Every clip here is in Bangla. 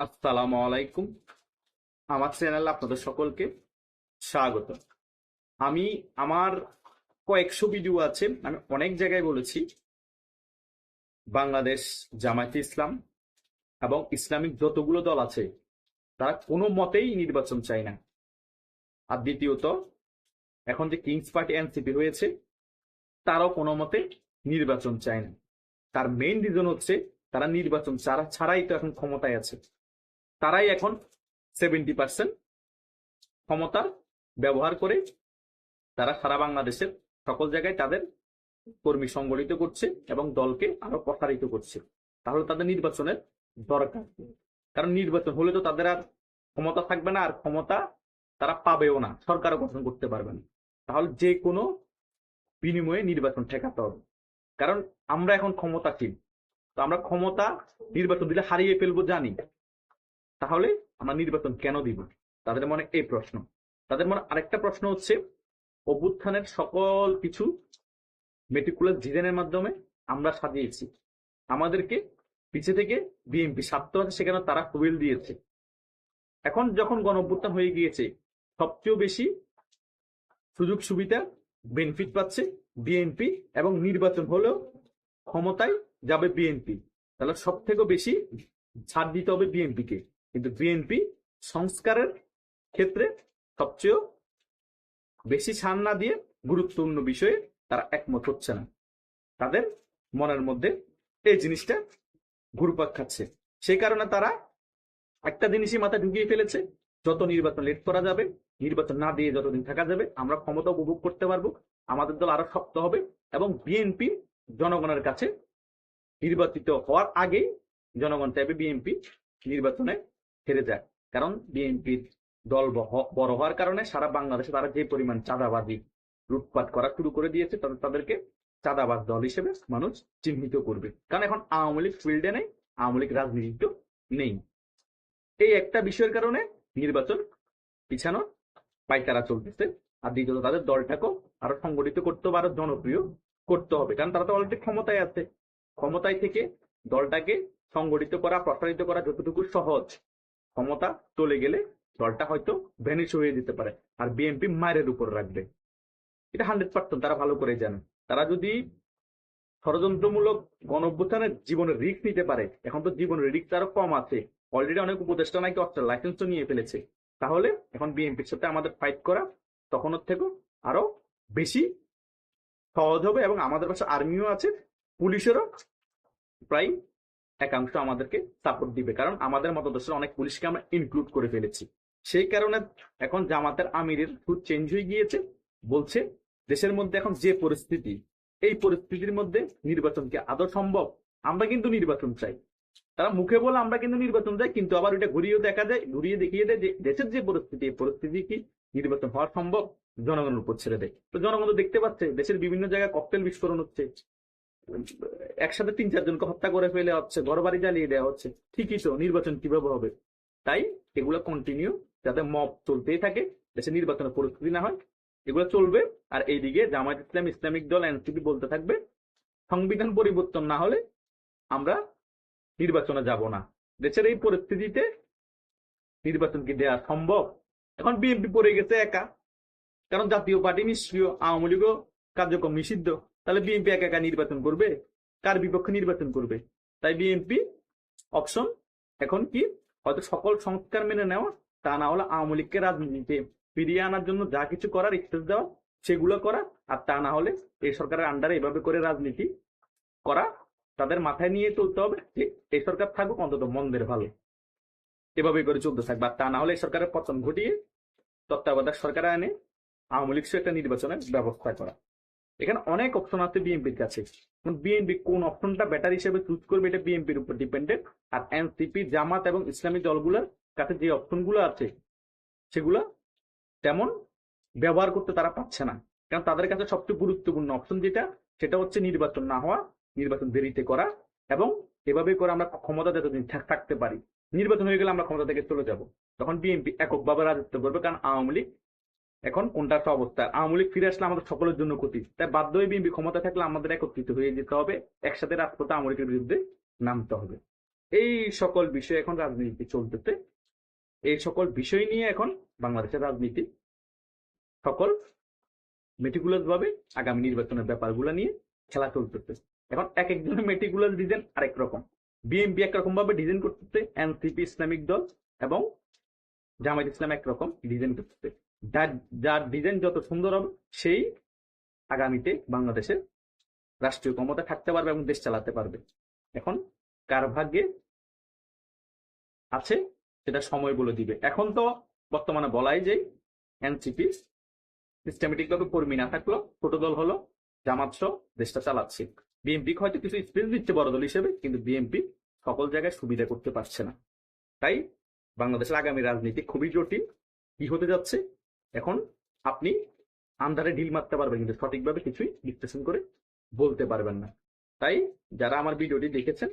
আসসালামু আলাইকুম। আমার চ্যানেলে আপনাদের সকলকে স্বাগত আমি, আমার কয়েকশো ভিডিও আছে, আমি অনেক জায়গায় বলেছি। বাংলাদেশ, জামায়াতে ইসলাম এবং ইসলামিক যতগুলো দল আছে, তারা কোনো মতেই নির্বাচন চায় না। আর দ্বিতীয়ত, এখন যে কিংস পার্টি এনসিপি হয়েছে তারাও কোনো মতে নির্বাচন চায় না। তার মেইন রিজন হচ্ছে, তারা নির্বাচন ছাড়া, ছাড়াই তো এখন ক্ষমতায় আছে। তারাই এখন সেভেন্টি পার্সেন্ট ক্ষমতার ব্যবহার করে তারা সারা বাংলাদেশের সকল জায়গায় তাদের কর্মী সংগঠিত করছে এবং দলকে আরও প্রসারিত করছে। তাহলে তাদের নির্বাচনের দরকার কারণ নির্বাচন হলে তো তাদের আর ক্ষমতা থাকবে না, আর ক্ষমতা তারা পাবেও না, সরকারও গঠন করতে পারবে না। তাহলে যে কোনো বিনিময়ে নির্বাচন ঠেকাতে হবে। কারণ আমরা এখন ক্ষমতাশীল, তো আমরা ক্ষমতা নির্বাচন দিলে হারিয়ে ফেলব জানি। তাহলে আমরা নির্বাচন কেন দিব? তাদের মনে এই প্রশ্ন। তাদের মনে আরেকটা প্রশ্ন হচ্ছে, অভ্যুত্থানের সকল কিছু মেটিকুলার ডিজাইনের মাধ্যমে আমরা সাজিয়েছি। আমাদেরকে পিছে থেকে বিএনপি, স্বার্থ আছে সেখানে তারা হুইল দিয়েছে। এখন যখন গণ অভ্যুত্থান হয়ে গিয়েছে, সবচেয়ে বেশি সুযোগ সুবিধা বেনিফিট পাচ্ছে বিএনপি এবং নির্বাচন হলেও ক্ষমতায় যাবে বিএনপি। তাহলে সব থেকে বেশি ছাড় দিতে হবে বিএনপিকে। কিন্তু বিএনপি সংস্কারের ক্ষেত্রে সবচেয়ে বেশি ছাড় না দিয়ে গুরুত্বপূর্ণ বিষয়ে তারা একমত হচ্ছে না। তাদের মনের মধ্যে এই জিনিসটা ঘুরপাক খাচ্ছে। সেই কারণে তারা একটা জিনিসই মাথায় ঢুকিয়ে ফেলেছে, যত নির্বাচন লেট করা যাবে, নির্বাচন না দিয়ে যতদিন থাকা যাবে, আমরা ক্ষমতা উপভোগ করতে পারব, আমাদের দল আরও শক্ত হবে এবং বিএনপি জনগণের কাছে নির্বাচিত হওয়ার আগেই জনগণ চাইবে বিএনপি নির্বাচনে হেরে যায়। কারণ বিএনপির দল বড় হওয়ার কারণে সারা বাংলাদেশে তারা যে পরিমাণ চাঁদাবাজি, লুটপাট করা শুরু করে দিয়েছে, তাদের তাদেরকে চাঁদাবাজ দল হিসেবে মানুষ চিহ্নিত করবে। কারণ এখন আওয়ামী লীগ ফিল্ডে নেই, আওয়ামী লীগ রাজনীতিতে নেই। এই একটা বিষয়ের কারণে নির্বাচন পিছানো পাইকারা চলতেছে। আর দ্বিতীয়ত তাদের দলটাকেও আরও সংগঠিত করতে হবে আরও জনপ্রিয় করতে হবে। কারণ তারা তো অলরেডি ক্ষমতায় আছে। ক্ষমতায় থেকে দলটাকে সংগঠিত করা, প্রসারিত করা যতটুকু সহজ ক্ষমতা চলে গেলে দলটা হয়তো ভ্যানিশ হয়ে যেতে পারে আর বিএনপি মায়ের উপর রাখবে। এটা হান্ড্রেড পার্সেন্ট তারা ভালো করে জানে। তারা যদি ষড়যন্ত্রমূলক গণঅভ্যুত্থানের জীবনের রিস্ক নিতে পারে, এখন তো জীবনের রিস্ক আরও কম আছে। অলরেডি অনেক উপদেষ্টা নাকি অস্ত্রের লাইসেন্সও নিয়ে ফেলেছে। তাহলে এখন বিএনপির সাথে আমাদের ফাইট করা তখনের থেকেও আরও বেশি সহজ হবে এবং আমাদের পাশে আর্মিও আছে, পুলিশেরও প্রায় একাংশ আমাদেরকে সাপোর্ট দিবে। কারণ আমাদের মতদেশের অনেক পুলিশকে আমরা ইনক্লুড করে ফেলেছি। সেই কারণে এখন জামাতের আমিরের সুদ চেঞ্জ হয়ে গিয়েছে, বলছে দেশের মধ্যে এখন যে পরিস্থিতি, এই পরিস্থিতির মধ্যে নির্বাচন কি আদৌ সম্ভব? আমরা কিন্তু নির্বাচন চাই। তারা মুখে বলে আমরা কিন্তু নির্বাচন চাই, কিন্তু আবার এটা ঘুরিয়েও দেখা যায়, ঘুরিয়ে দেখিয়ে দেয় যে দেশের যে পরিস্থিতি, এই পরিস্থিতি কি নির্বাচন হওয়া সম্ভব? জনগণের উপর ছেড়ে দেয়। তো জনগণ দেখতে পাচ্ছে, দেশের বিভিন্ন জায়গায় ককটেল বিস্ফোরণ হচ্ছে। একসাথে তিন চারজনকে হত্যা করে ফেলে হচ্ছে ঘর বাড়ি জ্বালিয়ে দেওয়া হচ্ছে। ঠিকই তো, নির্বাচন কীভাবে হবে? তাই এগুলো কন্টিনিউ যাতে মব চলতেই থাকে, দেশে নির্বাচনের পরিস্থিতি না হয়, এগুলো চলবে। আর এইদিকে জামায়াত ইসলাম, ইসলামিক দল, এনসিপি বলতে থাকবে, সংবিধান পরিবর্তন না হলে আমরা নির্বাচনে যাব না। দেশের এই পরিস্থিতিতে নির্বাচন কি দেওয়া সম্ভব? এখন বিএনপি পড়ে গেছে একা, কারণ জাতীয় পার্টি নিষ্ক্রিয়, আওয়ামী লীগও কার্যক্রম নিষিদ্ধ। তাহলে বিএনপি একা একা নির্বাচন করবে? কার বিপক্ষে নির্বাচন করবে? তাই বিএনপি অপশন এখন কি? হয়তো সকল সংস্কার মেনে নেওয়া, তা না হলে আওয়ামী লীগকে রাজনীতিতে ফিরিয়ে আনার জন্য যা কিছু করার স্টেজ দেওয়া, সেগুলো করা, আর তা না হলে এই সরকারের আন্ডারে এভাবে করে রাজনীতি করা তাদের মাথায় নিয়ে চলতে হবে। যে এই সরকার থাকুক, অন্তত মন্দের ভালো। এভাবে করে চলতে থাকবে আর তা না হলে এই সরকারের পতন ঘটিয়ে তত্ত্বাবধায়ক সরকার আনে আওয়ামী লীগ একটা নির্বাচনের ব্যবস্থা করা। এখানে অনেক অপশন আছে বিএনপির কাছে। বিএনপি কোন অপশনটা ব্যাটার হিসেবে চুজ করবে এটা বিএনপির উপর ডিপেন্ডেন্ট আর এনসিপি জামাত এবং ইসলামী দলগুলোর কাছে যে অপশনগুলো আছে, সেগুলো তেমন ব্যবহার করতে তারা পাচ্ছে না। কারণ তাদের কাছে সবচেয়ে গুরুত্বপূর্ণ অপশন যেটা, সেটা হচ্ছে নির্বাচন না হওয়া, নির্বাচন দেরিতে করা এবং এভাবে করে আমরা ক্ষমতা যতদিন থাক- থাকতে পারি। নির্বাচন হয়ে গেলে আমরা ক্ষমতা থেকে চলে যাব। তখন বিএনপি এককভাবে রাজত্ব করবে, কারণ আওয়ামী লীগ এখন কোনটা একটা অবস্থা? আওয়ামী লীগ ফিরে আসলে আমাদের সকলের জন্য ক্ষতি। তাই বাধ্য হয়ে বিএনপি ক্ষমতা থাকলে আমাদের একত্রিত হয়ে যেতে হবে, একসাথে রাজপথে আওয়ামী লীগের বিরুদ্ধে নামতে হবে। এই সকল বিষয় এখন রাজনীতি চলতেছে। এই সকল বিষয় নিয়ে এখন বাংলাদেশের রাজনীতি সকল মেটিকুলাস ভাবে আগামী নির্বাচনের ব্যাপারগুলো নিয়ে খেলা চলতেছে। এখন এক একজনের মেটিকুলাস ডিজাইন আরেক রকম। বিএনপি একরকম ভাবে ডিজাইন করতেছে, এনসিপি, ইসলামিক দল এবং জামায়াত ইসলাম একরকম ডিজাইন করতেছে। যার যার ডিজাইন যত সুন্দর হবে, সেই আগামীতে বাংলাদেশের রাষ্ট্রীয় ক্ষমতা থাকতে পারবে এবং দেশ চালাতে পারবে। এখন কার ভাগ্যে আছে সেটা সময় বলে দিবে। এখন তো বর্তমানে বলাই যায় এনসিপি সিস্টেমেটিক ভাবে কর্মী না থাকল ছোট দল হলো জামাত সহ দেশটা চালাচ্ছে। বিএনপি হয়তো কিছু স্পেস দিচ্ছে বড় দল হিসেবে, কিন্তু বিএনপি সকল জায়গায় সুবিধা করতে পারছে না। তাই বাংলাদেশের আগামী রাজনীতি খুবই জটিল। কি হতে যাচ্ছে? এখন আপনি আন্ধারে ঢিল মারতে পারবেন কিন্তু সঠিকভাবে কিছুই বিশ্লেষণ করে বলতে পারবেন না। তাই যারা আমার ভিডিওটি দেখেছেন,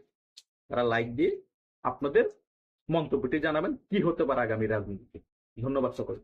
তারা লাইক দিয়ে আপনাদের মন্তব্যটি জানাবেন, কি হতে পারে আগামী রাজনীতিতে। ধন্যবাদ সকল